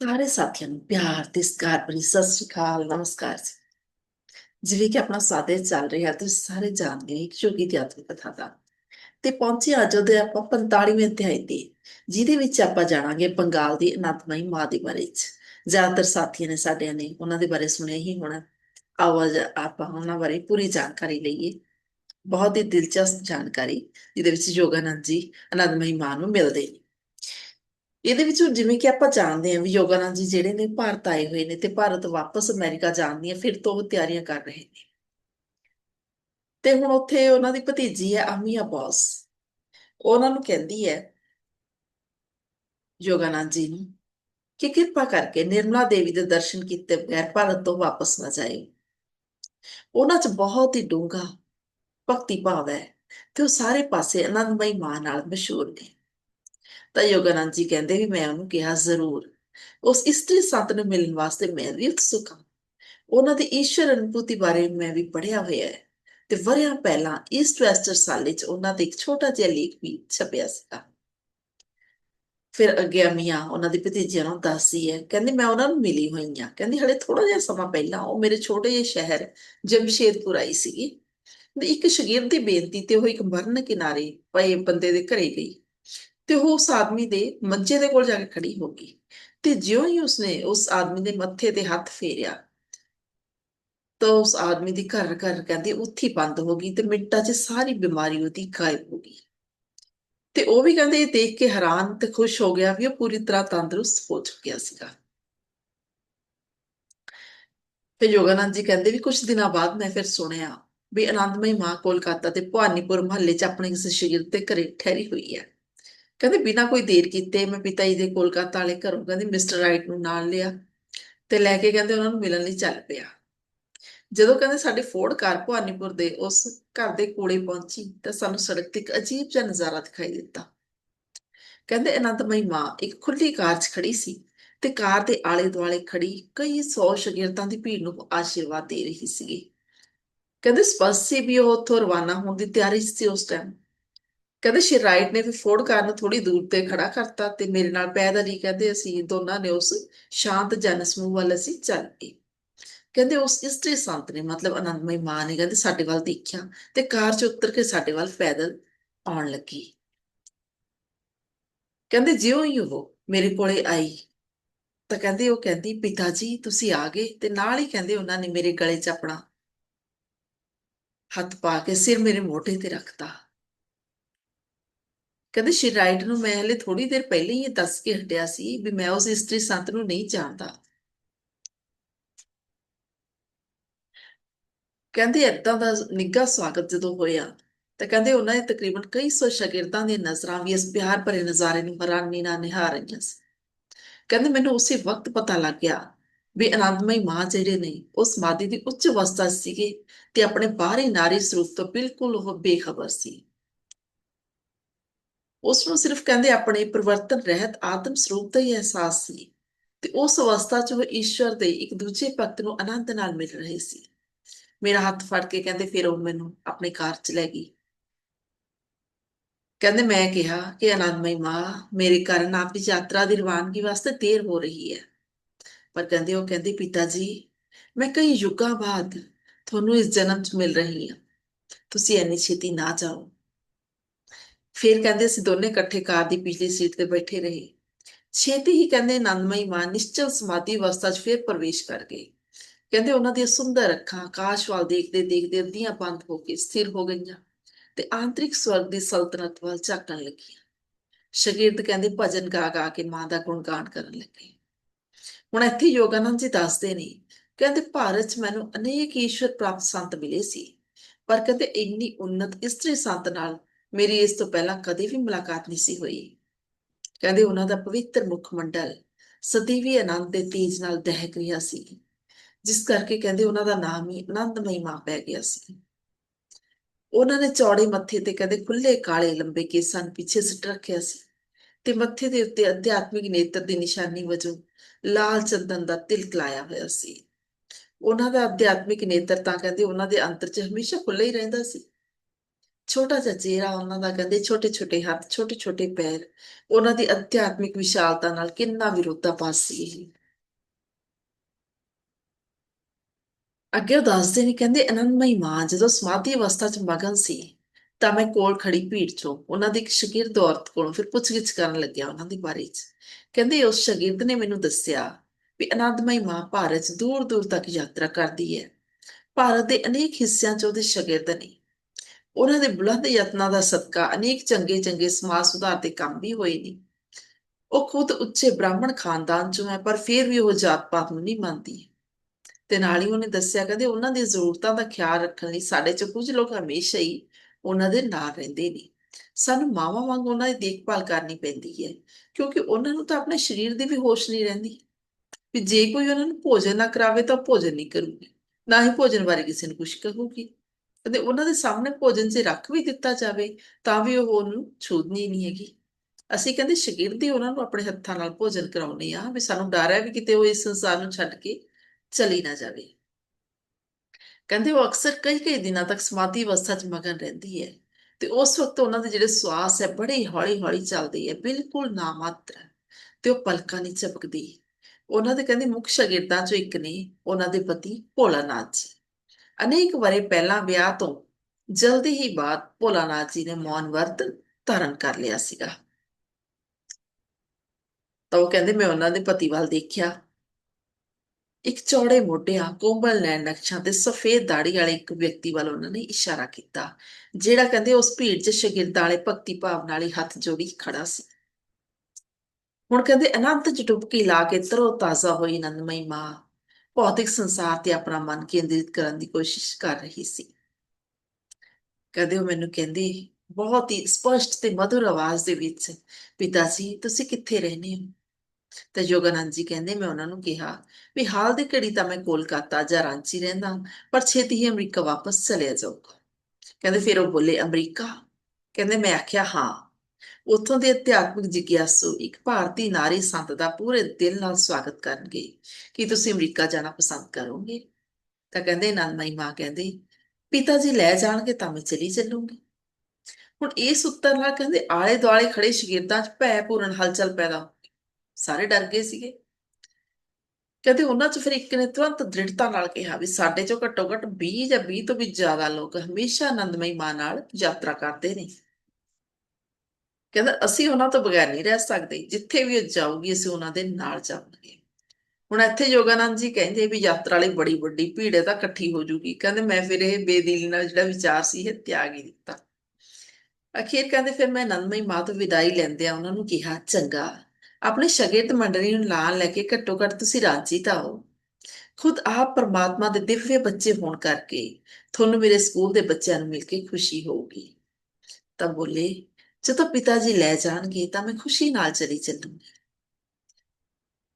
ਸਾਰੇ ਸਾਥੀਆਂ ਨੂੰ ਪਿਆਰ ਤੇ ਸਤਿਕਾਰ ਭਰੀ ਸਤਿ ਸ਼੍ਰੀ ਅਕਾਲ, ਨਮਸਕਾਰ ਜਿਵੇਂ ਕਿ ਆਪਣਾ ਸਾਦੇ ਚੱਲ ਰਿਹਾ, ਤੁਸੀਂ ਸਾਰੇ ਜਾਣਦੇ ਹੋ, ਇੱਕ ਜੋਗੀ ਦੀ ਆਤਮਿਕ ਕਥਾ ਦਾ। ਤੇ ਪਹੁੰਚੇ ਅੱਜ ਉਹਦੇ ਆਪਾਂ 45ਵੇਂ ਅਧਿਆਇ ਤੇ, ਜਿਹਦੇ ਵਿੱਚ ਆਪਾਂ ਜਾਣਾਂਗੇ ਬੰਗਾਲ ਦੀ ਅਨਾਤਮਈ ਮਾਂ ਦੇ ਬਾਰੇ ਚ। ਜ਼ਿਆਦਾਤਰ ਸਾਥੀਆਂ ਨੇ ਸਾਡਿਆਂ ਨੇ ਉਹਨਾਂ ਦੇ ਬਾਰੇ ਸੁਣਿਆ ਹੀ ਹੋਣਾ। ਆਓ ਆਪਾਂ ਉਹਨਾਂ ਬਾਰੇ ਪੂਰੀ ਜਾਣਕਾਰੀ ਲਈਏ। ਬਹੁਤ ਹੀ ਦਿਲਚਸਪ ਜਾਣਕਾਰੀ, ਜਿਹਦੇ ਵਿੱਚ ਯੋਗਾਨੰਦ ਜੀ ਅਨੰਦਮਈ ਮਾਂ ਨੂੰ ਮਿਲਦੇ ਨੇ। ਇਹਦੇ ਵਿੱਚ ਜਿਵੇਂ ਕਿ ਆਪਾਂ ਜਾਣਦੇ ਹਾਂ ਵੀ ਯੋਗਾਨੰਦ ਜੀ ਜਿਹੜੇ ਨੇ ਭਾਰਤ ਆਏ ਹੋਏ ਨੇ ਤੇ ਭਾਰਤ ਵਾਪਸ ਅਮਰੀਕਾ ਜਾਣ ਦੀਆਂ ਫਿਰ ਤੋਂ ਉਹ ਤਿਆਰੀਆਂ ਕਰ ਰਹੇ ਨੇ। ਤੇ ਹੁਣ ਉੱਥੇ ਉਹਨਾਂ ਦੀ ਭਤੀਜੀ ਹੈ ਅਮੀਆ ਬੌਸ। ਉਹਨਾਂ ਨੂੰ ਕਹਿੰਦੀ ਹੈ ਯੋਗਾਨੰਦ ਜੀ ਨੂੰ ਕਿ ਕਿਰਪਾ ਕਰਕੇ ਨਿਰਮਲਾ ਦੇਵੀ ਦੇ ਦਰਸ਼ਨ ਕੀਤੇ ਬਗੈਰ ਭਾਰਤ ਤੋਂ ਵਾਪਸ ਨਾ ਜਾਏ। ਉਹਨਾਂ 'ਚ ਬਹੁਤ ਹੀ ਡੂੰਘਾ ਭਗਤੀ ਭਾਵ ਹੈ ਤੇ ਉਹ ਸਾਰੇ ਪਾਸੇ ਆਨੰਦਮਈ ਮਾਂ ਨਾਲ ਮਸ਼ਹੂਰ ਨੇ। ਤਾਂ ਯੋਗਾਨੰਦ ਜੀ ਕਹਿੰਦੇ ਵੀ ਮੈਂ ਉਹਨੂੰ ਕਿਹਾ ਜ਼ਰੂਰ, ਉਸ ਇਸਤਰੀ ਸੰਤ ਨੂੰ ਮਿਲਣ ਵਾਸਤੇ ਮੈਂ ਵੀ ਉਤਸੁਕ ਹਾਂ। ਉਹਨਾਂ ਦੀ ਈਸ਼ਵਰ ਅਨੁਭੂਤੀ ਬਾਰੇ ਮੈਂ ਵੀ ਪੜ੍ਹਿਆ ਹੋਇਆ ਹੈ ਤੇ ਵਰਿਆਂ ਪਹਿਲਾਂ ਈਸਟ ਵੈਸਟਰ ਸਾਲੇ 'ਚ ਉਹਨਾਂ ਦਾ ਇੱਕ ਛੋਟਾ ਜਿਹਾ ਲੇਖ ਵੀ ਛਪਿਆ ਸੀਗਾ। ਫਿਰ ਅੱਗੇ ਅਮੀਆਂ ਉਹਨਾਂ ਦੀ ਭਤੀਜਿਆਂ ਨੂੰ ਦੱਸਦੀ ਹੈ, ਕਹਿੰਦੀ ਮੈਂ ਉਹਨਾਂ ਨੂੰ ਮਿਲੀ ਹੋਈ ਹਾਂ। ਕਹਿੰਦੀ ਹਲੇ ਥੋੜਾ ਜਿਹਾ ਸਮਾਂ ਪਹਿਲਾਂ ਉਹ ਮੇਰੇ ਛੋਟੇ ਜਿਹੇ ਸ਼ਹਿਰ ਜਮਸ਼ੇਦਪੁਰ ਆਈ ਸੀਗੀ। ਤੇ ਇੱਕ ਸ਼ਗਿਰਦ ਦੀ ਬੇਨਤੀ ਤੇ ਉਹ ਇੱਕ ਮਰਨ ਕਿਨਾਰੇ ਪਏ ਬੰਦੇ ਦੇ ਘਰੇ ਗਈ। ਤੇ ਉਹ ਉਸ ਆਦਮੀ ਦੇ ਮੰਜੇ ਦੇ ਕੋਲ ਜਾ ਕੇ ਖੜੀ ਹੋ ਗਈ ਤੇ ਜਿਉਂ ਹੀ ਉਸਨੇ ਉਸ ਆਦਮੀ ਦੇ ਮੱਥੇ ਤੇ ਹੱਥ ਫੇਰਿਆ, ਤਾਂ ਉਸ ਆਦਮੀ ਦੀ ਘਰ ਘਰ ਕਹਿੰਦੇ, ਉੱਥੀ ਬੰਦ ਹੋ ਗਈ ਤੇ ਮਿੰਟਾਂ 'ਚ ਸਾਰੀ ਬਿਮਾਰੀ ਉਹਦੀ ਗਾਇਬ ਹੋ ਗਈ। ਤੇ ਉਹ ਵੀ ਕਹਿੰਦੇ, ਇਹ ਦੇਖ ਕੇ ਹੈਰਾਨ ਤੇ ਖੁਸ਼ ਹੋ ਗਿਆ ਵੀ ਉਹ ਪੂਰੀ ਤਰ੍ਹਾਂ ਤੰਦਰੁਸਤ ਹੋ ਚੁੱਕਿਆ ਸੀਗਾ। ਤੇ ਯੋਗਾਨੰਦ ਜੀ ਕਹਿੰਦੇ ਵੀ ਕੁਝ ਦਿਨਾਂ ਬਾਅਦ ਮੈਂ ਫਿਰ ਸੁਣਿਆ ਵੀ ਆਨੰਦਮਈ ਮਾਂ ਕੋਲਕਾਤਾ ਦੇ ਭਵਾਨੀਪੁਰ ਮਹੱਲੇ 'ਚ ਆਪਣੇ ਕਿਸੇ ਸ਼ਾਗਿਰਦ ਦੇ ਘਰੇ ਠਹਿਰੀ ਹੋਈ ਹੈ। ਕਹਿੰਦੇ ਬਿਨਾਂ ਕੋਈ ਦੇਰ ਕੀਤੇ ਮੈਂ ਪਿਤਾ ਜੀ ਦੇ ਕੋਲਕਾਤਾ ਵਾਲੇ ਘਰੋਂ ਕਹਿੰਦੇ ਮਿਸਟਰ ਰਾਈਟ ਨੂੰ ਨਾਲ ਲਿਆ ਤੇ ਲੈ ਕੇ ਕਹਿੰਦੇ ਉਹਨਾਂ ਨੂੰ ਮਿਲਣ ਲਈ ਚੱਲ ਪਿਆ। ਜਦੋਂ ਕਹਿੰਦੇ ਸਾਡੇ ਫੋਰਡ ਕਾਰ ਭਵਾਨੀਪੁਰ ਦੇ ਉਸ ਘਰ ਦੇ ਕੋਲੇ ਪਹੁੰਚੀ ਤਾਂ ਸਾਨੂੰ ਸੜਕ ਤੇ ਇੱਕ ਅਜੀਬ ਜਿਹਾ ਨਜ਼ਾਰਾ ਦਿਖਾਈ ਦਿੱਤਾ। ਕਹਿੰਦੇ ਅਨੰਦਮਈ ਮਾਂ ਇੱਕ ਖੁੱਲੀ ਕਾਰ 'ਚ ਖੜੀ ਸੀ ਤੇ ਕਾਰ ਦੇ ਆਲੇ ਦੁਆਲੇ ਖੜੀ ਕਈ ਸੌ ਸ਼ਾਗਿਰਦਾਂ ਦੀ ਭੀੜ ਨੂੰ ਆਸ਼ੀਰਵਾਦ ਦੇ ਰਹੀ ਸੀਗੀ। ਕਹਿੰਦੇ ਸਪਸ਼ਟ ਸੀ ਵੀ ਉਹ ਉੱਥੋਂ ਰਵਾਨਾ ਹੋਣ ਦੀ ਤਿਆਰੀ ਸੀ ਉਸ ਟਾਈਮ ਕਹਿੰਦੇ ਸ਼੍ਰੀ ਰਾਈਟ ਨੇ ਵੀ ਫੋਰਡ ਕਾਰ ਨੂੰ ਥੋੜੀ ਦੂਰ ਤੇ ਖੜਾ ਕਰਤਾ ਤੇ ਮੇਰੇ ਨਾਲ ਪੈਦਲ ਹੀ ਕਹਿੰਦੇ ਅਸੀਂ ਦੋਨਾਂ ਨੇ ਉਸ ਸ਼ਾਂਤ ਜਨ ਸਮੂਹ ਵੱਲ ਅਸੀਂ ਚੱਲ ਪਏ। ਕਹਿੰਦੇ ਉਸ ਇਸਤਰੀ ਸੰਤ ਨੇ ਮਤਲਬ ਆਨੰਦਮਈ ਮਾਂ ਨੇ ਕਹਿੰਦੇ ਸਾਡੇ ਵੱਲ ਦੇਖਿਆ ਤੇ ਕਾਰ 'ਚ ਉਤਰ ਕੇ ਸਾਡੇ ਵੱਲ ਪੈਦਲ ਆਉਣ ਲੱਗੀ। ਕਹਿੰਦੇ ਜਿਉਂ ਹੀ ਉਹ ਮੇਰੇ ਕੋਲੇ ਆਈ ਤਾਂ ਕਹਿੰਦੇ ਉਹ ਕਹਿੰਦੀ ਪਿਤਾ ਜੀ ਤੁਸੀਂ ਆ ਗਏ ਤੇ ਨਾਲ ਹੀ ਕਹਿੰਦੇ ਉਹਨਾਂ ਨੇ ਮੇਰੇ ਗਲੇ 'ਚ ਆਪਣਾ ਹੱਥ ਪਾ ਕੇ ਸਿਰ ਮੇਰੇ ਮੋਢੇ ਤੇ ਰੱਖਤਾ। ਕਹਿੰਦੇ ਸ਼੍ਰੀ ਰਾਈਟ ਨੂੰ ਮੈਂ ਹਲੇ ਥੋੜੀ ਦੇਰ ਪਹਿਲਾਂ ਹੀ ਇਹ ਦੱਸ ਕੇ ਹਟਿਆ ਸੀ ਵੀ ਮੈਂ ਉਸ ਇਸਤਰੀ ਸੰਤ ਨੂੰ ਨਹੀਂ ਜਾਣਦਾ। ਕਹਿੰਦੇ ਏਦਾਂ ਦਾ ਨਿੱਘਾ ਸਵਾਗਤ ਜਦੋਂ ਹੋਇਆ ਤਾਂ ਕਹਿੰਦੇ ਉਹਨਾਂ ਦੇ ਤਕਰੀਬਨ ਕਈ ਸੌ ਸ਼ਾਗਿਰਦਾਂ ਦੀਆਂ ਨਜ਼ਰਾਂ ਵੀ ਇਸ ਪਿਆਰ ਭਰੇ ਨਜ਼ਾਰੇ ਨੂੰ ਹੈਰਾਨੀ ਨਾਲ ਨਿਹਾਰ ਰਹੀਆਂ ਸੀ। ਕਹਿੰਦੇ ਮੈਨੂੰ ਉਸੇ ਵਕਤ ਪਤਾ ਲੱਗ ਗਿਆ ਵੀ ਆਨੰਦਮਈ ਮਾਂ ਜਿਹੜੇ ਨੇ ਉਸ ਸਮਾਧੀ ਦੀ ਉੱਚ ਅਵਸਥਾ ਸੀਗੇ ਤੇ ਆਪਣੇ ਬਾਹਰੀ ਨਾਰੀ ਸਰੂਪ ਤੋਂ ਬਿਲਕੁਲ ਉਹ ਬੇਖਬਰ ਸੀ। ਉਸ ਨੂੰ ਸਿਰਫ ਕਹਿੰਦੇ ਆਪਣੇ ਪਰਿਵਰਤਨ ਰਹਿਤ ਆਤਮ ਸਰੂਪ ਦਾ ਹੀ ਅਹਿਸਾਸ ਸੀ ਤੇ ਉਸ ਅਵਸਥਾ 'ਚ ਉਹ ਈਸ਼ਵਰ ਦੇ ਇੱਕ ਦੂਜੇ ਭਗਤ ਨੂੰ ਆਨੰਦ ਨਾਲ ਮਿਲ ਰਹੇ ਸੀ। ਮੇਰਾ ਹੱਥ ਫੜ ਕੇ ਕਹਿੰਦੇ, ਫਿਰ ਉਹ ਮੈਨੂੰ ਆਪਣੀ ਕਾਰ 'ਚ ਲੈ ਗਈ। ਕਹਿੰਦੇ, ਮੈਂ ਕਿਹਾ ਕਿ ਆਨੰਦਮਈ ਮਾਂ, ਮੇਰੇ ਕਾਰਨ ਆਪ ਦੀ ਯਾਤਰਾ ਦੀ ਰਵਾਨਗੀ ਵਾਸਤੇ ਦੇਰ ਹੋ ਰਹੀ ਹੈ। ਪਰ ਕਹਿੰਦੇ, ਉਹ ਕਹਿੰਦੇ ਪਿਤਾ ਜੀ ਮੈਂ ਕਈ ਯੁੱਗਾਂ ਬਾਅਦ ਤੁਹਾਨੂੰ ਇਸ ਜਨਮ 'ਚ ਮਿਲ ਰਹੀ ਹਾਂ। ਤੁਸੀਂ ਇੰਨੀ ਛੇਤੀ ਨਾ ਜਾਓ। ਫਿਰ ਕਹਿੰਦੇ ਅਸੀਂ ਦੋਨੇ ਇਕੱਠੇ ਕਾਰ ਦੀ ਪਿਛਲੀ ਸੀਟ ਤੇ ਬੈਠੇ ਰਹੇ। ਛੇਤੀ ਹੀ ਕਹਿੰਦੇ ਆਨੰਦਮਈ ਮਾਂ ਨਿਸ਼ਚਲ ਸਮਾਧੀ ਅਵਸਥਾ 'ਚ ਫਿਰ ਪ੍ਰਵੇਸ਼ ਕਰ ਗਏ ਕਹਿੰਦੇ ਉਹਨਾਂ ਦੀਆਂ ਸੁੰਦਰ ਅੱਖਾਂ ਆਕਾਸ਼ ਵੱਲ ਦੇਖਦੇ ਦੇਖਦੇ ਅੱਧੀਆਂ ਬੰਦ ਹੋ ਕੇ ਸਥਿਰ ਹੋ ਗਈਆਂ ਤੇ ਆਂਤਰਿਕ ਸਵਰਗ ਦੀ ਸਲਤਨਤ ਵੱਲ ਝਾਕਣ ਲੱਗੀਆਂ। ਸ਼ਗਿਰਦ ਕਹਿੰਦੇ ਭਜਨ ਗਾ ਗਾ ਕੇ ਮਾਂ ਦਾ ਗੁਣਗਾਨ ਕਰਨ ਲੱਗੇ। ਹੁਣ ਇੱਥੇ ਯੋਗਾਨੰਦ ਜੀ ਦੱਸਦੇ ਨੇ, ਕਹਿੰਦੇ ਭਾਰਤ 'ਚ ਮੈਨੂੰ ਅਨੇਕ ਈਸ਼ਵਰ ਪ੍ਰਾਪਤ ਸੰਤ ਮਿਲੇ ਸੀ, ਪਰ ਕਹਿੰਦੇ ਇੰਨੀ ਉન્નਤ ਇਸਤਰੀ ਸੰਤ ਨਾਲ ਮੇਰੀ ਇਸ ਤੋਂ ਪਹਿਲਾਂ ਕਦੇ ਵੀ ਮੁਲਾਕਾਤ ਨਹੀਂ ਸੀ ਹੋਈ। ਕਹਿੰਦੇ ਉਹਨਾਂ ਦਾ ਪਵਿੱਤਰ ਮੁਖ ਮੰਡਲ ਸਦੀਵੀ ਆਨੰਦ ਦੇ ਤੇਜ ਨਾਲ ਦਹਿਕ ਰਿਹਾ ਸੀ, ਜਿਸ ਕਰਕੇ ਕਹਿੰਦੇ ਉਹਨਾਂ ਦਾ ਨਾਮ ਹੀ ਆਨੰਦਮਈ ਮਾਂ ਪੈ ਗਿਆ ਸੀ। ਉਹਨਾਂ ਨੇ ਚੌੜੇ ਮੱਥੇ ਤੇ ਕਹਿੰਦੇ ਖੁੱਲੇ ਕਾਲੇ ਲੰਬੇ ਕੇਸਾਂ ਨੂੰ ਪਿੱਛੇ ਸਿੱਟ ਰੱਖਿਆ ਸੀ ਤੇ ਮੱਥੇ ਦੇ ਉੱਤੇ ਅਧਿਆਤਮਿਕ ਨੇਤਰ ਦੀ ਨਿਸ਼ਾਨੀ ਵਜੋਂ ਲਾਲ ਚੰਦਨ ਦਾ ਤਿਲਕ ਲਾਇਆ ਹੋਇਆ ਸੀ। ਉਹਨਾਂ ਦਾ ਅਧਿਆਤਮਿਕ ਨੇਤਰ ਤਾਂ ਕਹਿੰਦੇ ਉਹਨਾਂ ਦੇ ਅੰਤਰ 'ਚ ਹਮੇਸ਼ਾ ਖੁੱਲ੍ਹਾ ਹੀ ਰਹਿੰਦਾ ਸੀ। ਛੋਟਾ ਜਿਹਾ ਚਿਹਰਾ ਉਹਨਾਂ ਦਾ ਕਹਿੰਦੇ ਛੋਟੇ ਛੋਟੇ ਹੱਥ, ਛੋਟੇ ਛੋਟੇ ਪੈਰ, ਉਹਨਾਂ ਦੀ ਅਧਿਆਤਮਿਕ ਵਿਸ਼ਾਲਤਾ ਨਾਲ ਕਿੰਨਾ ਵਿਰੋਧਾਭਾਸ ਸੀ ਇਹ। ਅੱਗੇ ਉਹ ਦੱਸਦੇ ਨੇ, ਕਹਿੰਦੇ ਅਨੰਦਮਈ ਮਾਂ ਜਦੋਂ ਸਮਾਧੀ ਅਵਸਥਾ 'ਚ ਮਗਨ ਸੀ, ਤਾਂ ਮੈਂ ਕੋਲ ਖੜੀ ਭੀੜ 'ਚੋਂ ਉਹਨਾਂ ਦੀ ਇੱਕ ਸ਼ਗਿਰਦ ਔਰਤ ਕੋਲੋਂ ਫਿਰ ਪੁੱਛਗਿੱਛ ਕਰਨ ਲੱਗਿਆ ਉਹਨਾਂ ਦੇ ਬਾਰੇ 'ਚ। ਕਹਿੰਦੇ ਉਸ ਸ਼ਗਿਰਦ ਨੇ ਮੈਨੂੰ ਦੱਸਿਆ ਵੀ ਅਨੰਦਮਈ ਮਾਂ ਭਾਰਤ 'ਚ ਦੂਰ ਦੂਰ ਤੱਕ ਯਾਤਰਾ ਕਰਦੀ ਹੈ। ਭਾਰਤ ਦੇ ਅਨੇਕ ਹਿੱਸਿਆਂ 'ਚ ਉਹਦੇ ਸ਼ਗਿਰਦ ਨੇ। ਉਹਨਾਂ ਦੇ ਬੁਲੰਦ ਯਤਨਾਂ ਦਾ ਸਦਕਾ ਅਨੇਕ ਚੰਗੇ ਚੰਗੇ ਸਮਾਜ ਸੁਧਾਰ ਦੇ ਕੰਮ ਵੀ ਹੋਏ ਨੇ। ਉਹ ਖੁਦ ਉੱਚੇ ਬ੍ਰਾਹਮਣ ਖਾਨਦਾਨ 'ਚੋਂ ਹੈ, ਪਰ ਫਿਰ ਵੀ ਉਹ ਜਾਤ ਪਾਤ ਨੂੰ ਨਹੀਂ ਮੰਨਦੀ। ਤੇ ਨਾਲ ਹੀ ਉਹਨੇ ਦੱਸਿਆ ਕਹਿੰਦੇ ਉਹਨਾਂ ਦੀ ਜ਼ਰੂਰਤਾਂ ਦਾ ਖਿਆਲ ਰੱਖਣ ਲਈ ਸਾਡੇ 'ਚ ਕੁਝ ਲੋਕ ਹਮੇਸ਼ਾ ਹੀ ਉਹਨਾਂ ਦੇ ਨਾਲ ਰਹਿੰਦੇ ਨੇ। ਸਾਨੂੰ ਮਾਵਾਂ ਵਾਂਗ ਉਹਨਾਂ ਦੀ ਦੇਖਭਾਲ ਕਰਨੀ ਪੈਂਦੀ ਹੈ, ਕਿਉਂਕਿ ਉਹਨਾਂ ਨੂੰ ਤਾਂ ਆਪਣੇ ਸਰੀਰ ਦੀ ਵੀ ਹੋਸ਼ ਨਹੀਂ ਰਹਿੰਦੀ। ਵੀ ਜੇ ਕੋਈ ਉਹਨਾਂ ਨੂੰ ਭੋਜਨ ਨਾ ਕਰਾਵੇ ਤਾਂ ਉਹ ਭੋਜਨ ਨਹੀਂ ਕਰੂਗੀ, ਨਾ ਹੀ ਭੋਜਨ ਬਾਰੇ ਕਿਸੇ ਨੂੰ ਕੁਝ ਕਹੂਗੀ। ਕਦੇ ਉਹਨਾਂ ਦੇ ਸਾਹਮਣੇ ਭੋਜਨ ਜੇ ਰੱਖ ਵੀ ਦਿੱਤਾ ਜਾਵੇ, ਤਾਂ ਵੀ ਉਹ ਉਹਨੂੰ ਛੂਦਨੀ ਨਹੀਂ ਹੈਗੀ। ਅਸੀਂ ਕਹਿੰਦੇ ਸ਼ਾਗਿਰਦੀ ਉਹਨਾਂ ਨੂੰ ਆਪਣੇ ਹੱਥਾਂ ਨਾਲ ਭੋਜਨ ਕਰਾਉਣੇ ਆ ਵੀ ਸਾਨੂੰ ਡਰ ਹੈ ਵੀ ਕਿਤੇ ਉਹ ਇਸ ਸੰਸਾਰ ਨੂੰ ਛੱਡ ਕੇ ਚਲੀ ਨਾ ਜਾਵੇ। ਕਹਿੰਦੇ ਉਹ ਅਕਸਰ ਕਈ ਕਈ ਦਿਨਾਂ ਤੱਕ ਸਮਾਧੀ ਅਵਸਥਾ 'ਚ ਮਗਨ ਰਹਿੰਦੀ ਹੈ ਤੇ ਉਸ ਵਕਤ ਉਹਨਾਂ ਦੇ ਜਿਹੜੇ ਸਵਾਸ ਹੈ ਬੜੀ ਹੌਲੀ ਹੌਲੀ ਚੱਲਦੀ ਹੈ, ਬਿਲਕੁਲ ਨਾਮਾਤਰ ਤੇ ਉਹ ਪਲਕਾਂ ਨਹੀਂ ਝਪਕਦੀ। ਉਹਨਾਂ ਦੇ ਕਹਿੰਦੇ ਮੁੱਖ ਸ਼ਾਗਿਰਦਾਂ 'ਚੋਂ ਇੱਕ ਨੇ ਉਹਨਾਂ ਦੇ ਪਤੀ ਭੋਲਾਨਾਥ ਜੀ। ਅਨੇਕ ਵਰੇ ਪਹਿਲਾਂ ਵਿਆਹ ਤੋਂ ਜਲਦੀ ਹੀ ਬਾਅਦ ਭੋਲਾਨਾਥ ਜੀ ਨੇ ਮੌਨ ਵਰਤ ਧਾਰਨ ਕਰ ਲਿਆ ਸੀਗਾ। ਤਾਂ ਉਹ ਕਹਿੰਦੇ, ਮੈਂ ਉਹਨਾਂ ਦੇ ਪਤੀ ਵੱਲ ਦੇਖਿਆ। ਇੱਕ ਚੌੜੇ ਮੋਢਿਆਂ, ਕੋਮਲ ਨੈਣ ਨਕਸ਼ਾਂ ਤੇ ਸਫੇਦ ਦਾੜੀ ਵਾਲੇ ਇੱਕ ਵਿਅਕਤੀ ਵੱਲ ਉਹਨਾਂ ਨੇ ਇਸ਼ਾਰਾ ਕੀਤਾ, ਜਿਹੜਾ ਕਹਿੰਦੇ ਉਸ ਭੀੜ 'ਚ ਸ਼ਾਗਿਰਦਾਂ ਵਾਲੇ ਭਗਤੀ ਭਾਵ ਨਾਲ ਹੀ ਹੱਥ ਜੋੜੀ ਖੜਾ ਸੀ। ਹੁਣ ਕਹਿੰਦੇ, ਅਨੰਤ 'ਚ ਡੁਬਕੀ ਲਾ ਕੇ ਤਰੋ ਤਾਜ਼ਾ ਹੋਈ ਆਨੰਦਮਈ ਮਾਂ। ਭੌਤਿਕ ਸੰਸਾਰ ਤੇ ਆਪਣਾ ਮਨ ਕੇਂਦਰਿਤ ਕਰਨ ਦੀ ਕੋਸ਼ਿਸ਼ ਕਰ ਰਹੀ ਸੀ। ਕਦੇ ਉਹ ਮੈਨੂੰ ਕਹਿੰਦੀ, ਬਹੁਤ ਹੀ ਸਪਸ਼ਟ ਤੇ ਮధుਰ ਆਵਾਜ਼ ਦੇ ਵਿੱਚ, ਪਿਤਾ ਜੀ, ਤੁਸੀਂ ਕਿੱਥੇ ਰਹਿੰਦੇ ਹੋ? ਤੇ ਯੋਗਾਨੰਦ ਜੀ ਕਹਿੰਦੇ, ਮੈਂ ਉਹਨਾਂ ਨੂੰ ਕਿਹਾ ਵੀ ਹਾਲ ਦੀ ਘੜੀ ਤਾਂ ਮੈਂ ਕੋਲਕਾਤਾ ਜਾਂ ਰਾਂਚੀ ਰਹਿੰਦਾ ਪਰ ਛੇਤੀ ਹੀ ਅਮਰੀਕਾ ਵਾਪਸ ਚਲਿਆ ਜਾਊਗਾ। ਕਹਿੰਦੇ, ਫਿਰ ਉਹ ਬੋਲੇ, ਅਮਰੀਕਾ? ਕਹਿੰਦੇ, ਮੈਂ ਆਖਿਆ, ਹਾਂ। ਉੱਥੋਂ ਦੇ ਅਧਿਆਤਮਿਕ ਜਿਗਿਆਸੂ ਇੱਕ ਭਾਰਤੀ ਨਾਰੀ ਸੰਤ ਦਾ ਪੂਰੇ ਦਿਲ ਨਾਲ ਸਵਾਗਤ ਕਰਨਗੇ। ਕਿ ਤੁਸੀਂ ਅਮਰੀਕਾ ਜਾਣਾ ਪਸੰਦ ਕਰੋਗੇ? ਤਾਂ ਕਹਿੰਦੇ ਆਨੰਦਮਈ ਮਾਂ ਕਹਿੰਦੇ, ਪਿਤਾ ਜੀ ਲੈ ਜਾਣਗੇ ਤਾਂ ਮੈਂ ਚਲੀ ਚੱਲੂਗੀ। ਹੁਣ ਇਸ ਉੱਤਰ ਨਾਲ ਕਹਿੰਦੇ ਆਲੇ ਦੁਆਲੇ ਖੜੇ ਸ਼ਾਗਿਰਦਾਂ 'ਚ ਭੈ ਪੂਰਨ ਹਲਚਲ ਪੈਦਾ ਹੋ ਗਈ। ਸਾਰੇ ਡਰ ਗਏ ਸੀਗੇ। ਕਹਿੰਦੇ, ਉਹਨਾਂ 'ਚ ਫਿਰ ਇੱਕ ਨੇ ਤੁਰੰਤ ਦ੍ਰਿੜਤਾ ਨਾਲ ਕਿਹਾ ਵੀ ਸਾਡੇ 'ਚੋਂ ਘੱਟੋ ਘੱਟ 20 ਜਾਂ 20 ਤੋਂ ਵੀ ਜ਼ਿਆਦਾ ਲੋਕ ਹਮੇਸ਼ਾ ਆਨੰਦਮਈ ਮਾਂ ਨਾਲ ਯਾਤਰਾ ਕਰਦੇ ਨੇ। ਕਹਿੰਦਾ, ਅਸੀਂ ਉਹਨਾਂ ਤੋਂ ਬਗੈਰ ਨਹੀਂ ਰਹਿ ਸਕਦੇ, ਜਿੱਥੇ ਵੀ ਉਹ ਜਾਊਗੀ, ਅਸੀਂ ਉਹਨਾਂ ਦੇ ਨਾਲ ਜਾਵਾਂਗੇ। ਹੁਣ ਇੱਥੇ ਯੋਗਾਨੰਦ ਜੀ ਕਹਿੰਦੇ ਵੀ ਯਾਤਰਾ ਲਈ ਬੜੀ ਵੱਡੀ ਭੀੜ ਹੈ, ਤਾਂ ਇਕੱਠੀ ਹੋ ਜੂਗੀ। ਕਹਿੰਦੇ, ਮੈਂ ਫਿਰ ਇਹ ਬੇਦਿਲੀ ਨਾਲ ਜਿਹੜਾ ਵਿਚਾਰ ਸੀ, ਇਹ ਤਿਆਗ ਹੀ ਦਿੱਤਾ। ਅਖੀਰ ਕਹਿੰਦੇ, ਫਿਰ ਮੈਂ ਆਨੰਦਮਈ ਮਾਂ ਤੋਂ ਵਿਦਾਈ ਲੈਂਦੇ ਆ, ਉਹਨਾਂ ਨੂੰ ਕਿਹਾ, ਚੰਗਾ, ਆਪਣੇ ਸ਼ਾਗਿਰਦ ਮੰਡਲੀ ਨੂੰ ਨਾਲ ਲੈ ਕੇ ਘੱਟੋ ਘੱਟ ਤੁਸੀਂ ਰਾਂਚੀ ਤਾਂ ਹੋ। ਖੁਦ ਆਪ ਪਰਮਾਤਮਾ ਦੇ ਦਿਵਯ ਬੱਚੇ ਹੋਣ ਕਰਕੇ, ਤੁਹਾਨੂੰ ਮੇਰੇ ਸਕੂਲ ਦੇ ਬੱਚਿਆਂ ਨੂੰ ਮਿਲ ਕੇ ਖੁਸ਼ੀ ਹੋਊਗੀ। ਤਾਂ ਬੋਲੇ ਜਦੋਂ ਪਿਤਾ ਜੀ ਲੈ ਜਾਣਗੇ ਤਾਂ ਮੈਂ ਖੁਸ਼ੀ ਨਾਲ ਚਲੀ ਚੱਲੂੰਗੀ।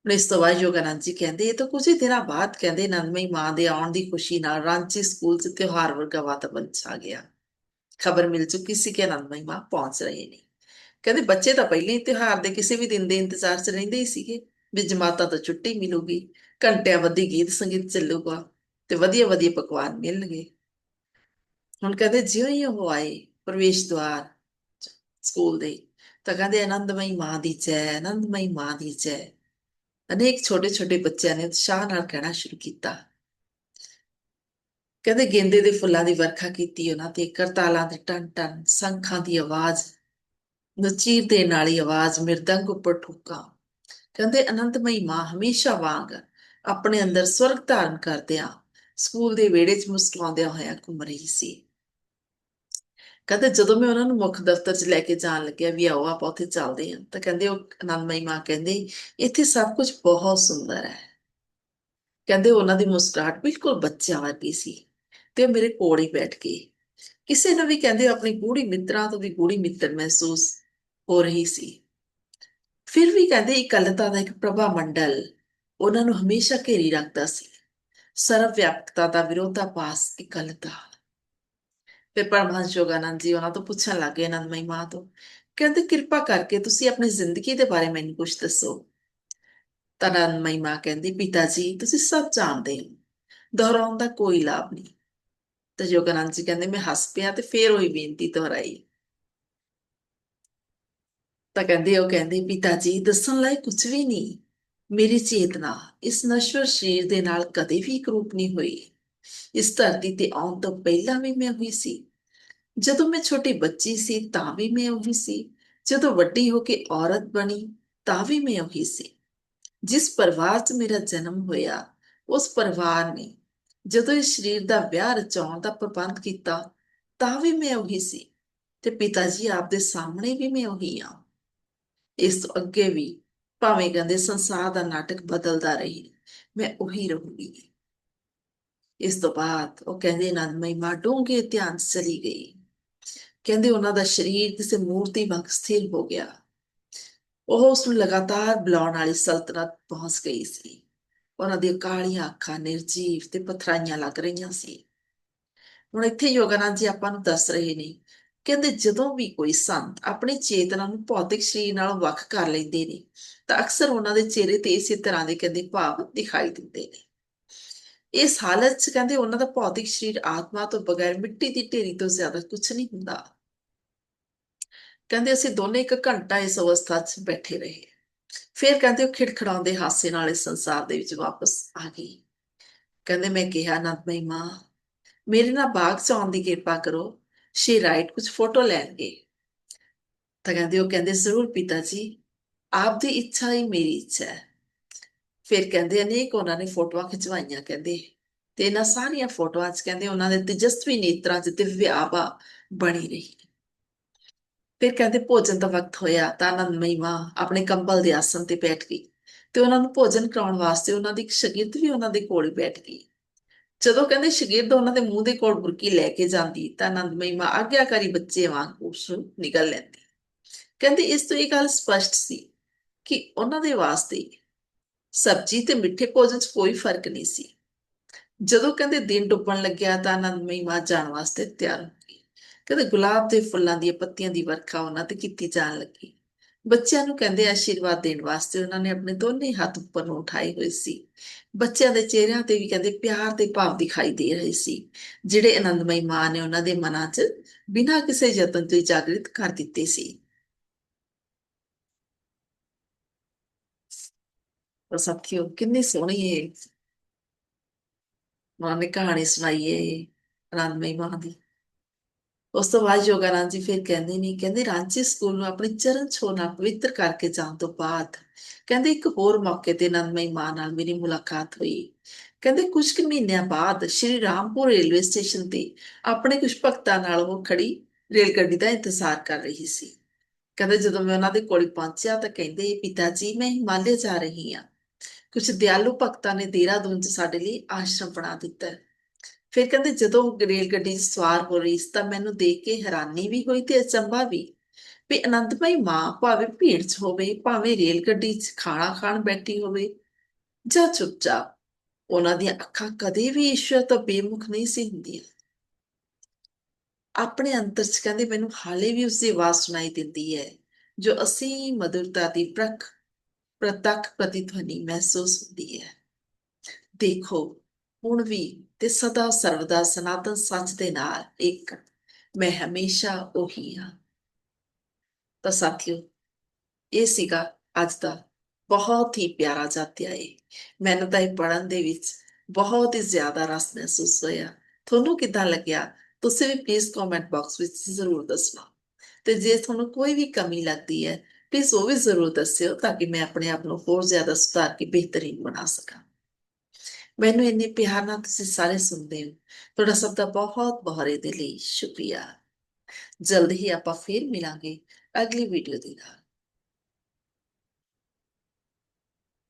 ਹੁਣ ਇਸ ਤੋਂ ਬਾਅਦ ਯੋਗਾਨੰਦ ਜੀ ਕਹਿੰਦੇ, ਇਹ ਤਾਂ ਕੁਝ ਹੀ ਦਿਨਾਂ ਬਾਅਦ ਕਹਿੰਦੇ ਆਨੰਦਮਈ ਮਾਂ ਦੇ ਆਉਣ ਦੀ ਖੁਸ਼ੀ ਨਾਲ ਰਾਂਚੀ ਸਕੂਲ 'ਚ ਤਿਉਹਾਰ ਵਰਗਾ ਵਾਤਾਵਰਣ ਛਾ ਗਿਆ। ਖਬਰ ਮਿਲ ਚੁੱਕੀ ਸੀ ਕਿ ਆਨੰਦਮਈ ਮਾਂ ਪਹੁੰਚ ਰਹੇ ਨੇ। ਕਹਿੰਦੇ, ਬੱਚੇ ਤਾਂ ਪਹਿਲੇ ਹੀ ਤਿਉਹਾਰ ਦੇ ਕਿਸੇ ਵੀ ਦਿਨ ਦੇ ਇੰਤਜ਼ਾਰ 'ਚ ਰਹਿੰਦੇ ਹੀ ਸੀਗੇ। ਵੀ ਜਮਾਤਾਂ ਤੋਂ ਛੁੱਟੀ ਮਿਲੂਗੀ, ਘੰਟਿਆਂ ਵੱਧੀ ਗੀਤ ਸੰਗੀਤ ਚੱਲੂਗਾ ਤੇ ਵਧੀਆ ਵਧੀਆ ਪਕਵਾਨ ਮਿਲਣਗੇ। ਹੁਣ ਕਹਿੰਦੇ, ਜਿਉਂ ਹੀ ਉਹ ਆਏ ਪ੍ਰਵੇਸ਼ ਦੁਆਰ ਸਕੂਲ ਦੇ, ਤਾਂ ਕਹਿੰਦੇ ਆਨੰਦਮਈ ਮਾਂ ਦੀ ਜੈ, ਆਨੰਦਮਈ ਮਾਂ ਦੀ ਜੈ। ਅਨੇਕ ਛੋਟੇ ਛੋਟੇ ਬੱਚਿਆਂ ਨੇ ਉਤਸ਼ਾਹ ਨਾਲ ਕਹਿਣਾ ਸ਼ੁਰੂ ਕੀਤਾ। ਕਹਿੰਦੇ ਗੇਂਦੇ ਦੇ ਫੁੱਲਾਂ ਦੀ ਵਰਖਾ ਕੀਤੀ ਉਹਨਾਂ ਤੇ, ਕਰਤਾਲਾਂ ਦੇ ਟਨ ਟਨ ਸੰਖਾਂ ਦੀ ਆਵਾਜ਼, ਨਚੀਰ ਦੇ ਨਾਲੀ ਆਵਾਜ਼ ਮਿਰਦੰਗ ਉੱਪਰ ਠੁੱਕਾ। ਕਹਿੰਦੇ ਅਨੰਦਮਈ ਮਾਂ ਹਮੇਸ਼ਾ ਵਾਂਗ ਆਪਣੇ ਅੰਦਰ ਸਵਰਗ ਧਾਰਨ ਕਰਦਿਆਂ ਸਕੂਲ ਦੇ ਵਿਹੜੇ 'ਚ ਮੁਸਕਰਾਉਂਦਿਆਂ ਹੋਇਆ ਘੁੰਮ ਰਹੀ ਸੀ। ਕਹਿੰਦੇ ਜਦੋਂ ਮੈਂ ਉਹਨਾਂ ਨੂੰ ਮੁੱਖ ਦਫ਼ਤਰ 'ਚ ਲੈ ਕੇ ਜਾਣ ਲੱਗਿਆ ਵੀ ਆਓ ਆਪਾਂ ਉੱਥੇ ਚੱਲਦੇ ਹਾਂ, ਤਾਂ ਕਹਿੰਦੇ ਉਹ ਅਨੰਦਮਈ ਮਾਂ ਕਹਿੰਦੇ, ਇੱਥੇ ਸਭ ਕੁਝ ਬਹੁਤ ਸੁੰਦਰ ਹੈ। ਕਹਿੰਦੇ ਉਹਨਾਂ ਦੀ ਮੁਸਕਰਾਹਟ ਬਿਲਕੁਲ ਬੱਚਿਆਂ ਵਰਗੀ ਸੀ ਤੇ ਉਹ ਮੇਰੇ ਕੋਲ ਹੀ ਬੈਠ ਗਈ ਕਿਸੇ ਨੂੰ ਵੀ ਕਹਿੰਦੇ ਆਪਣੀ ਗੂੜੀ ਮਿੱਤਰਾਂ ਤੋਂ ਵੀ ਗੂੜੀ ਮਿੱਤਰ ਮਹਿਸੂਸ ਹੋ ਰਹੀ ਸੀ। ਫਿਰ ਵੀ ਕਹਿੰਦੇ ਇਕੱਲਤਾ ਦਾ ਇੱਕ ਪ੍ਰਭਾ ਮੰਡਲ ਉਹਨਾਂ ਨੂੰ ਹਮੇਸ਼ਾ ਘੇਰੀ ਰੱਖਦਾ ਸੀ। ਸਰਵ ਵਿਆਪਕਤਾ ਦਾ ਵਿਰੋਧਾਭਾਸ ਇਕੱਲਤਾ ਫਿਰ ਪਰਮਹੰਸ ਯੋਗਾਨੰਦ ਜੀ, ਉਹਨਾਂ ਤੋਂ ਪੁੱਛਣ ਲੱਗੇ ਆਨੰਦਮਈ ਮਾਂ ਤੋਂ। ਕਹਿੰਦੇ, ਕਿਰਪਾ ਕਰਕੇ ਤੁਸੀਂ ਆਪਣੀ ਜ਼ਿੰਦਗੀ ਦੇ ਬਾਰੇ ਮੈਨੂੰ ਕੁਝ ਦੱਸੋ। ਤਾਂ ਆਨੰਦਮਈ ਮਾਂ ਕਹਿੰਦੀ, ਪਿਤਾ ਜੀ, ਤੁਸੀਂ ਸਭ ਜਾਣਦੇ ਹੋ। ਦੁਹਰਾਉਣ ਦਾ ਕੋਈ ਲਾਭ ਨਹੀਂ। ਤੇ ਯੋਗਾਨੰਦ ਜੀ ਕਹਿੰਦੇ, ਮੈਂ ਹੱਸ ਪਿਆ ਤੇ ਫੇਰ ਉਹੀ ਬੇਨਤੀ ਦੁਹਰਾਈ। ਤਾਂ ਕਹਿੰਦੇ, ਉਹ ਕਹਿੰਦੇ, ਪਿਤਾ ਜੀ, ਦੱਸਣ ਲਈ ਕੁਝ ਵੀ ਨਹੀਂ। ਮੇਰੀ ਚੇਤਨਾ ਇਸ ਨਸ਼ਵਰ ਸਰੀਰ ਦੇ ਨਾਲ ਕਦੇ ਵੀ ਇੱਕ ਰੂਪ ਨਹੀਂ ਹੋਈ। ਇਸ ਧਰਤੀ ਤੇ ਆਉਣ ਤੋਂ ਪਹਿਲਾਂ ਵੀ ਮੈਂ ਉਹੀ ਸੀ। ਜਦੋਂ ਮੈਂ ਛੋਟੀ ਬੱਚੀ ਸੀ, ਤਾਂ ਵੀ ਮੈਂ ਉਹੀ ਸੀ। ਜਦੋਂ ਵੱਡੀ ਹੋ ਕੇ ਔਰਤ ਬਣੀ, ਤਾਂ ਵੀ ਮੈਂ ਉਹੀ ਸੀ। ਜਿਸ ਪਰਿਵਾਰ 'ਚ ਮੇਰਾ ਜਨਮ ਹੋਇਆ, ਉਸ ਪਰਿਵਾਰ ਨੇ ਜਦੋਂ ਇਸ ਸਰੀਰ ਦਾ ਵਿਆਹ ਰਚਾਉਣ ਦਾ ਪ੍ਰਬੰਧ ਕੀਤਾ, ਤਾਂ ਵੀ ਮੈਂ ਉਹੀ ਸੀ ਤੇ ਪਿਤਾ ਜੀ ਆਪ ਦੇ ਸਾਹਮਣੇ ਵੀ ਮੈਂ ਉਹੀ ਆ ਇਸ ਤੋਂ ਅੱਗੇ ਵੀ ਭਾਵੇਂ ਕਹਿੰਦੇ ਸੰਸਾਰ ਦਾ ਨਾਟਕ ਬਦਲਦਾ ਰਹੇ, ਮੈਂ ਉਹੀ ਰਹੂੰਗੀ। ਇਸ ਤੋਂ ਬਾਅਦ ਉਹ ਕਹਿੰਦੇ ਆਨੰਦਮਈ ਮਹਿਮਾ ਡੂੰਘੇ ਧਿਆਨ ਚਲੀ ਗਈ। ਕਹਿੰਦੇ ਉਹਨਾਂ ਦਾ ਸਰੀਰ ਕਿਸੇ ਮੂਰਤੀ ਵਾਂਗ ਸਥਿਰ ਹੋ ਗਿਆ। ਉਹ ਉਸ ਨੂੰ ਲਗਾਤਾਰ ਬੁਲਾਉਣ ਵਾਲੀ ਸਲਤਨਤ ਪਹੁੰਚ ਗਈ ਸੀ। ਉਹਨਾਂ ਦੀਆਂ ਕਾਲੀਆਂ ਅੱਖਾਂ ਨਿਰਜੀਵ ਤੇ ਪਥਰਾਈਆਂ ਲੱਗ ਰਹੀਆਂ ਸੀ। ਹੁਣ ਇੱਥੇ ਯੋਗਾਨੰਦ ਜੀ ਆਪਾਂ ਨੂੰ ਦੱਸ ਰਹੇ ਨੇ, ਕਹਿੰਦੇ ਜਦੋਂ ਵੀ ਕੋਈ ਸੰਤ ਆਪਣੀ ਚੇਤਨਾ ਨੂੰ ਭੌਤਿਕ ਸਰੀਰ ਨਾਲ ਵੱਖ ਕਰ ਲੈਂਦੇ ਨੇ, ਤਾਂ ਅਕਸਰ ਉਹਨਾਂ ਦੇ ਚਿਹਰੇ ਤੇ ਇਸੇ ਤਰ੍ਹਾਂ ਦੇ ਕਹਿੰਦੇ ਭਾਵ ਦਿਖਾਈ ਦਿੰਦੇ ਨੇ। ਇਸ ਹਾਲਤ 'ਚ ਕਹਿੰਦੇ ਉਹਨਾਂ ਦਾ ਭੌਤਿਕ ਸਰੀਰ ਆਤਮਾ ਤੋਂ ਬਗੈਰ ਮਿੱਟੀ ਦੀ ਢੇਰੀ ਤੋਂ ਜ਼ਿਆਦਾ ਕੁਝ ਨਹੀਂ ਹੁੰਦਾ। ਕਹਿੰਦੇ ਅਸੀਂ ਦੋਨੇ ਇੱਕ ਘੰਟਾ ਇਸ ਅਵਸਥਾ 'ਚ ਬੈਠੇ ਰਹੇ। ਫਿਰ ਕਹਿੰਦੇ ਉਹ ਖਿੜਖੜਾਉਂਦੇ ਹਾਸੇ ਨਾਲ ਇਸ ਸੰਸਾਰ ਦੇ ਵਿੱਚ ਵਾਪਸ ਆ ਗਈ। ਕਹਿੰਦੇ ਮੈਂ ਕਿਹਾ, ਅਨੰਦਮਈ ਮਾਂ, ਮੇਰੇ ਨਾਲ ਬਾਗ 'ਚ ਆਉਣ ਦੀ ਕਿਰਪਾ ਕਰੋ ਸ਼ੀ ਰਾਈਟ ਕੁਝ ਫੋਟੋ ਲੈਣਗੇ। ਤਾਂ ਕਹਿੰਦੇ ਉਹ ਕਹਿੰਦੇ, ਜ਼ਰੂਰ ਪਿਤਾ ਜੀ, ਆਪ ਦੀ ਇੱਛਾ ਹੀ ਮੇਰੀ ਇੱਛਾ ਹੈ। ਫਿਰ ਕਹਿੰਦੇ ਅਨੇਕ ਉਹਨਾਂ ਨੇ ਫੋਟੋਆਂ ਖਿਚਵਾਈਆਂ ਕਹਿੰਦੇ। ਤੇ ਇਹਨਾਂ ਸਾਰੀਆਂ ਫੋਟੋਆਂ 'ਚ ਕਹਿੰਦੇ ਉਹਨਾਂ ਦੇ ਤੇਜਸਵੀ ਨੇਤਰਾਂ 'ਚ ਦਿਵਯ ਬਣੀ ਰਹੀ। ਫਿਰ ਕਹਿੰਦੇ ਭੋਜਨ ਦਾ ਵਕਤ ਹੋਇਆ, ਤਾਂ ਆਨੰਦ ਮਾਂ ਆਪਣੇ ਕੰਬਲ ਦੇ ਆਸਨ ਤੇ ਬੈਠ ਗਈ। ਤੇ ਉਹਨਾਂ ਨੂੰ ਭੋਜਨ ਕਰਾਉਣ ਵਾਸਤੇ ਉਹਨਾਂ ਦੀ ਇੱਕ ਸ਼ਾਗਿਰਦ ਵੀ ਉਹਨਾਂ ਦੇ ਕੋਲ ਬੈਠ ਗਈ। ਜਦੋਂ ਕਹਿੰਦੇ ਸ਼ਾਗਿਰਦ ਉਹਨਾਂ ਦੇ ਮੂੰਹ ਦੇ ਕੋਲ ਬੁਰਕੀ ਲੈ ਕੇ ਜਾਂਦੀ, ਤਾਂ ਆਨੰਦ ਮਹਿਮਾ ਆਗਿਆਕਾਰੀ ਬੱਚੇ ਵਾਂਗ ਉਸ ਨੂੰ ਨਿਗਲ ਲੈਂਦੀ। ਕਹਿੰਦੇ ਇਸ ਤੋਂ ਇਹ ਗੱਲ ਸਪਸ਼ਟ ਸੀ ਕਿ ਉਹਨਾਂ ਦੇ ਵਾਸਤੇ ਸਬਜ਼ੀ ਤੇ ਮਿੱਠੇ ਭੋਜਨ 'ਚ ਕੋਈ ਫ਼ਰਕ ਨਹੀਂ ਸੀ। ਜਦੋਂ ਕਹਿੰਦੇ ਦਿਨ ਡੁੱਬਣ ਲੱਗਿਆ ਤਾਂ ਆਨੰਦਮਈ ਮਾਂ ਜਾਣ ਵਾਸਤੇ ਤਿਆਰ ਹੋ ਗਈ। ਕਹਿੰਦੇ ਗੁਲਾਬ ਦੇ ਫੁੱਲਾਂ ਦੀਆਂ ਪੱਤੀਆਂ ਦੀ ਵਰਖਾ ਉਹਨਾਂ ਤੇ ਕੀਤੀ ਜਾਣ ਲੱਗੀ। ਬੱਚਿਆਂ ਨੂੰ ਕਹਿੰਦੇ ਆਸ਼ੀਰਵਾਦ ਦੇਣ ਵਾਸਤੇ ਉਹਨਾਂ ਨੇ ਆਪਣੇ ਦੋਨੇ ਹੱਥ ਉੱਪਰ ਨੂੰ ਉਠਾਏ ਹੋਏ ਸੀ। ਬੱਚਿਆਂ ਦੇ ਚਿਹਰਿਆਂ ਤੇ ਵੀ ਕਹਿੰਦੇ ਪਿਆਰ ਦੇ ਭਾਵ ਦਿਖਾਈ ਦੇ ਰਹੇ ਸੀ, ਜਿਹੜੇ ਆਨੰਦਮਈ ਮਾਂ ਨੇ ਉਹਨਾਂ ਦੇ ਮਨਾਂ 'ਚ ਬਿਨਾਂ ਕਿਸੇ ਯਤਨ ਤੋਂ ਹੀ ਜਾਗਰਿਤ ਕਰ ਦਿੱਤੇ ਸੀ। ਪਰ ਸਾਥੀਓ ਕਿੰਨੀ ਸੋਹਣੀ ਹੈ ਮਾਂ ਨੇ ਕਹਾਣੀ ਸੁਣਾਈ ਹੈ ਆਨੰਦਮਈ ਮਾਂ ਦੀ। ਉਸ ਤੋਂ ਬਾਅਦ ਯੋਗਾਨੰਦ ਜੀ ਫਿਰ ਕਹਿੰਦੇ ਨਹੀਂ ਕਹਿੰਦੇ ਰਾਂਚੀ ਸਕੂਲ ਨੂੰ ਆਪਣੀ ਚਰਨ ਛੋਹ ਨਾਲ ਪਵਿੱਤਰ ਕਰਕੇ ਜਾਣ ਤੋਂ ਬਾਅਦ, ਕਹਿੰਦੇ ਇੱਕ ਹੋਰ ਮੌਕੇ ਤੇ ਆਨੰਦਮਈ ਮਾਂ ਨਾਲ ਮੇਰੀ ਮੁਲਾਕਾਤ ਹੋਈ। ਕਹਿੰਦੇ ਕੁਝ ਕੁ ਮਹੀਨਿਆਂ ਬਾਅਦ ਸ਼੍ਰੀ ਰਾਮਪੁਰ ਰੇਲਵੇ ਸਟੇਸ਼ਨ ਤੇ ਆਪਣੇ ਕੁਝ ਭਗਤਾਂ ਨਾਲ ਉਹ ਖੜੀ ਰੇਲ ਗੱਡੀ ਦਾ ਇੰਤਜ਼ਾਰ ਕਰ ਰਹੀ ਸੀ। ਕਹਿੰਦੇ ਜਦੋਂ ਮੈਂ ਉਹਨਾਂ ਦੇ ਕੋਲ ਪਹੁੰਚਿਆ ਤਾਂ ਕਹਿੰਦੇ, ਪਿਤਾ ਜੀ, ਮੈਂ ਹਿਮਾਲਿਆ ਜਾ ਰਹੀ ਹਾਂ। ਕੁਝ ਦਿਆਲੂ ਭਗਤਾਂ ਨੇ ਦੇਹਰਾਦੂਨ 'ਚ ਸਾਡੇ ਲਈ ਆਸ਼ਰਮ ਬਣਾ ਦਿੱਤਾ ਫਿਰ ਕਹਿੰਦੇ, ਜਦੋਂ ਰੇਲ ਗੱਡੀ ਸਵਾਰ ਹੋ ਰਹੀ ਸੀ, ਤਾਂ ਮੈਨੂੰ ਦੇਖ ਕੇ ਹੈਰਾਨੀ ਵੀ ਹੋਈ ਤੇ ਅਚੰਭਾ ਵੀ ਵੀ ਅਨੰਦਮਈ ਮਾਂ ਭਾਵੇਂ ਭੀੜ 'ਚ ਹੋਵੇ, ਭਾਵੇਂ ਰੇਲ ਗੱਡੀ 'ਚ ਖਾਣਾ ਖਾਣ ਬੈਠੀ ਹੋਵੇ, ਜਾਂ ਚੁੱਪਚਾਪ ਉਹਨਾਂ ਦੀਆਂ ਅੱਖਾਂ ਕਦੇ ਵੀ ਈਸ਼ਵਰ ਤੋਂ ਬੇਮੁਖ ਨਹੀਂ ਸੀ ਹੁੰਦੀਆਂ। ਆਪਣੇ ਅੰਦਰ 'ਚ ਕਹਿੰਦੇ, ਮੈਨੂੰ ਹਾਲੇ ਵੀ ਉਸਦੀ ਆਵਾਜ਼ ਸੁਣਾਈ ਦਿੰਦੀ ਹੈ, ਜੋ ਅਸੀਂ ਮధుਰਤਾ ਦੀ ਪ੍ਰਖ ਪ੍ਰਤੱਖ ਪ੍ਰਤੀਧਵਨੀ ਮਹਿਸੂਸ ਹੁੰਦੀ ਹੈ। ਦੇਖੋ, ਹੁਣ ਵੀ ਤੇ ਸਦਾ ਸਰਵਦਾ ਸਨਾਤਨ ਸੱਚ ਦੇ ਨਾਲ ਇੱਕ ਮੈਂ ਹਮੇਸ਼ਾ ਉਹੀ ਹਾਂ। ਤਾਂ ਸਾਥੀਓ, ਇਹ ਸੀਗਾ ਅੱਜ ਦਾ ਬਹੁਤ ਹੀ ਪਿਆਰਾ ਜਾਤਿਆ ਏ ਮੈਨੂੰ ਤਾਂ ਇਹ ਪੜਨ ਦੇ ਵਿੱਚ ਬਹੁਤ ਹੀ ਜ਼ਿਆਦਾ ਰਸ ਮਹਿਸੂਸ ਹੋਇਆ। ਤੁਹਾਨੂੰ ਕਿੱਦਾਂ ਲੱਗਿਆ? ਤੁਸੀਂ ਵੀ ਪਲੀਜ਼ ਕਮੈਂਟ ਬਾਕਸ ਵਿੱਚ ਜ਼ਰੂਰ ਦੱਸਣਾ। ਤੇ ਜੇ ਤੁਹਾਨੂੰ ਕੋਈ ਵੀ ਕਮੀ ਲੱਗਦੀ ਹੈ ਪਲੀਜ਼ ਉਹ ਵੀ ਜ਼ਰੂਰ ਦੱਸਿਓ ਤਾਂ ਕਿ ਮੈਂ ਆਪਣੇ ਆਪ ਨੂੰ ਹੋਰ ਜ਼ਿਆਦਾ ਸੁਧਾਰ ਕੇ ਬਿਹਤਰੀਨ ਬਣਾ ਸਕਾਂ। ਮੈਨੂੰ ਇੰਨੇ ਪਿਆਰ ਨਾਲ ਤੁਸੀਂ ਸਾਰੇ ਸੁਣਦੇ ਹੋ। ਤੁਹਾਡਾ ਸਭ ਦਾ ਬਹੁਤ ਬਹਰੇ ਦੇ ਲਈ ਸ਼ੁਕਰੀਆ। ਜਲਦ ਹੀ ਆਪਾਂ ਫਿਰ ਮਿਲਾਂਗੇ ਅਗਲੀ ਵੀਡੀਓ ਦੇ ਨਾਲ।